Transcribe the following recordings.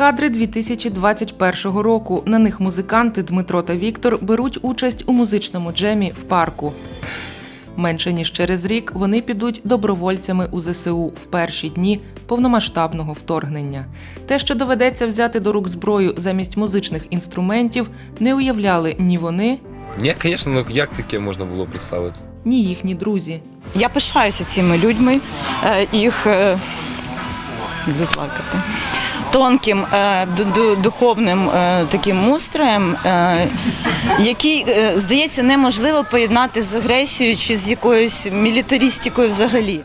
кадри 2021 року. На них музиканти Дмитро та Віктор беруть участь у музичному джемі в парку. Менше ніж через рік вони підуть добровольцями у ЗСУ в перші дні повномасштабного вторгнення. Те, що доведеться взяти до рук зброю замість музичних інструментів, не уявляли ні вони, Ні, звісно, ну як таке можна було представити? ні їхні друзі. Я пишаюся цими людьми, е, їх е, буду плакати. Тонким е, ду- ду- духовним е, таким мустроєм, е, який, здається, неможливо поєднати з агресією чи з якоюсь мілітаристикою взагалі.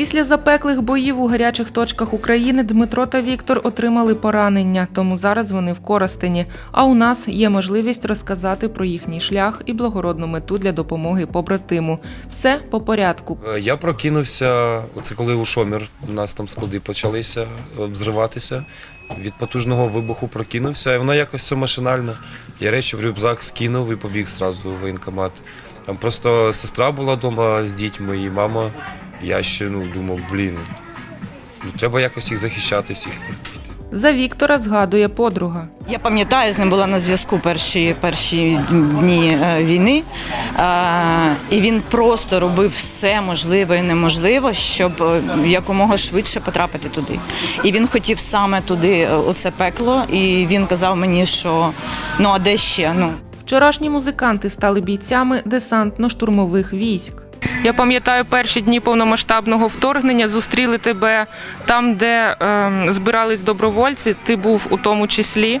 Після запеклих боїв у гарячих точках України Дмитро та Віктор отримали поранення, тому зараз вони в Коростені. А у нас є можливість розказати про їхній шлях і благородну мету для допомоги побратиму. Все по порядку. Е, Я прокинувся, це коли у Шомір у нас там склади почалися е, взриватися. Від потужного вибуху прокинувся, і воно якось все машинально. Я речі в рюкзак скинув і побіг зразу в воєнкомат. Там просто сестра була вдома з дітьми і мама. Я ще ну, думав, блін, ну треба якось їх захищати всіх. За Віктора згадує подруга. Я пам'ятаю, з ним була на зв'язку перші, перші дні е, війни, і він просто робив все можливе і неможливе, щоб е, якомога швидше потрапити туди. І він хотів саме туди, е, оце пекло, і він казав мені, що ну а де ще? Ну Вчорашні музиканти стали бійцями десантно-штурмових військ. Я пам'ятаю перші дні повномасштабного вторгнення. Зустріли тебе там, де е, збирались добровольці. Ти був у тому числі.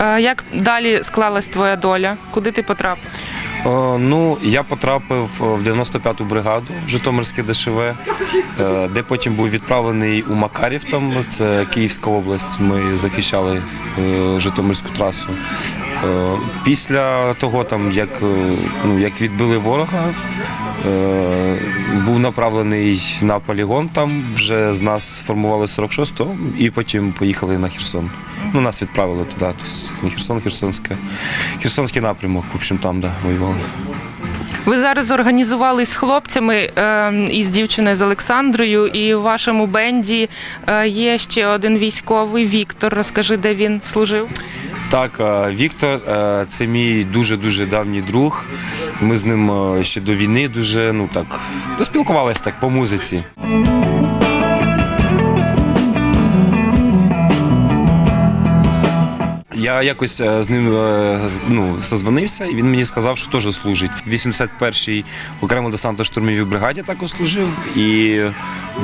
Е, як далі склалась твоя доля? Куди ти потрапив? О, ну, я потрапив в 95-ту бригаду в Житомирське ДШВ, е, де потім був відправлений у Макарів, там це Київська область. Ми захищали е, Житомирську трасу. Е, Після того, там, як, е, ну, відбили ворога, е, був направлений на полігон. Там вже з нас формували 46-го і потім поїхали на Херсон. Ну, нас відправили туди, не Херсон, Херсонське. Херсонський напрямок, в общем, там, да, воювали. Ви зараз організувались з хлопцями е, і з дівчиною з Олександрою, і у вашому бенді є ще один військовий Віктор. Розкажи, де він служив. Так, е, Віктор, е, це мій дуже-дуже давній друг. Ми з ним е, ще до війни дуже ну так спілкувалися так по музиці. Я якось е, з ним е, ну, созвонився, і він мені сказав, що теж служить. В 81-й окремо десантно-штурмовій бригаді також служив і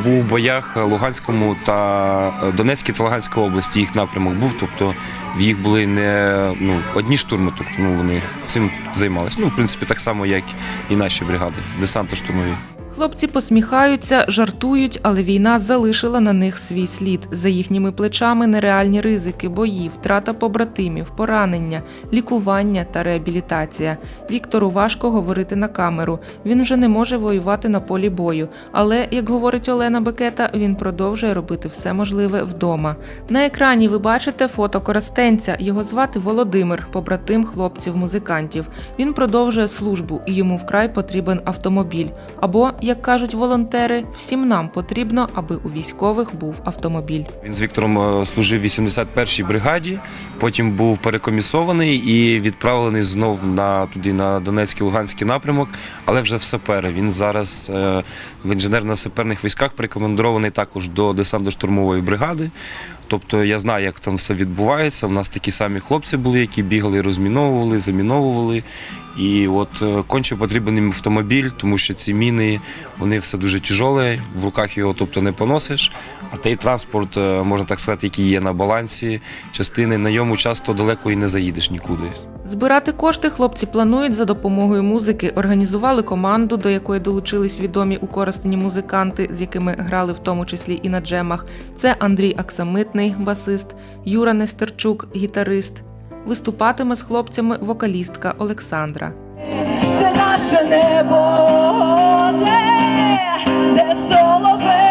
був у боях Луганському та е, Донецькій та Луганській області. Їх напрямок був. Тобто в їх були не ну, одні штурми, тобто ну, вони цим займалися. Ну, в принципі, так само, як і наші бригади, десантно-штурмові. Хлопці посміхаються, жартують, але війна залишила на них свій слід. За їхніми плечами нереальні ризики, бої, втрата побратимів, поранення, лікування та реабілітація. Віктору важко говорити на камеру. Він вже не може воювати на полі бою. Але, як говорить Олена Бекета, він продовжує робити все можливе вдома. На екрані ви бачите фото коростенця. Його звати Володимир, побратим хлопців-музикантів. Він продовжує службу і йому вкрай потрібен автомобіль. Або, як кажуть волонтери, всім нам потрібно, аби у військових був автомобіль. Він з Віктором е, служив в 81-й бригаді, потім був перекомісований і відправлений знов на туди на Донецький Луганський напрямок, але вже в сапери. Він зараз е, в інженерно-саперних військах прикомандирований також до десантно-штурмової бригади. Тобто я знаю, як там все відбувається. У нас такі самі хлопці були, які бігали, розміновували, заміновували. І от е, конче потрібен їм автомобіль, тому що ці міни вони все дуже тяжоле, в руках його тобто не поносиш. А той транспорт, е, можна так сказати, який є на балансі частини, на йому часто далеко і не заїдеш нікуди. Збирати кошти хлопці планують за допомогою музики. Організували команду, до якої долучились відомі у Коростені музиканти, з якими грали в тому числі і на джемах. Це Андрій Аксамитний, басист, Юра Нестерчук, гітарист. Виступатиме з хлопцями вокалістка Олександра. це наше небо, де, де соловей,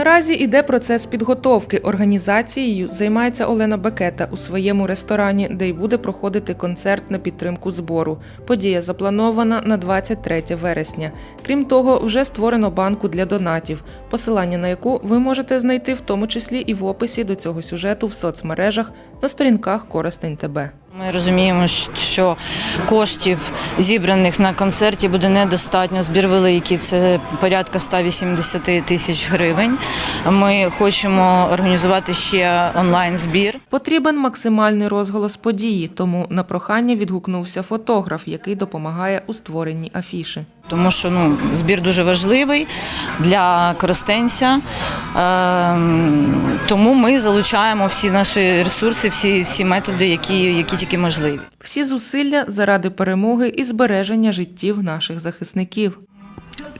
Наразі іде процес підготовки. Організацією займається Олена Бекета у своєму ресторані, де й буде проходити концерт на підтримку збору. Подія запланована на 23 вересня. Крім того, вже створено банку для донатів, посилання на яку ви можете знайти в тому числі і в описі до цього сюжету в соцмережах на сторінках Коростень ТБ. Ми розуміємо, що коштів зібраних на концерті буде недостатньо. Збір великий, це порядка 180 тисяч гривень. Ми хочемо організувати ще онлайн збір. Потрібен максимальний розголос події, тому на прохання відгукнувся фотограф, який допомагає у створенні афіши. Тому що ну збір дуже важливий для користенця. Ем, тому ми залучаємо всі наші ресурси, всі, всі методи, які, які тільки можливі. Всі зусилля заради перемоги і збереження життів наших захисників.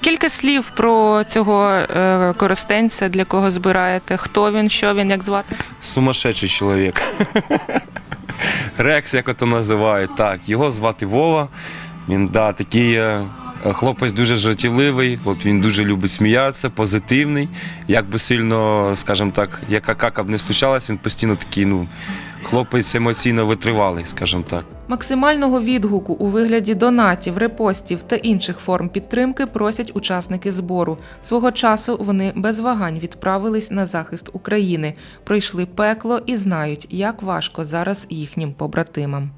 Кілька слів про цього е, користенця, для кого збираєте. Хто він, що він, як звати? Сумасшедший чоловік. Рекс, як ото називають. Так, його звати Вова. Він да, такий е, хлопець дуже жартівливий, от він дуже любить сміятися, позитивний. Як би сильно, скажімо так, яка кака б не случалась, він постійно такий, ну, хлопець емоційно витривалий, скажімо так. Максимального відгуку у вигляді донатів, репостів та інших форм підтримки просять учасники збору. Свого часу вони без вагань відправились на захист України, пройшли пекло і знають, як важко зараз їхнім побратимам.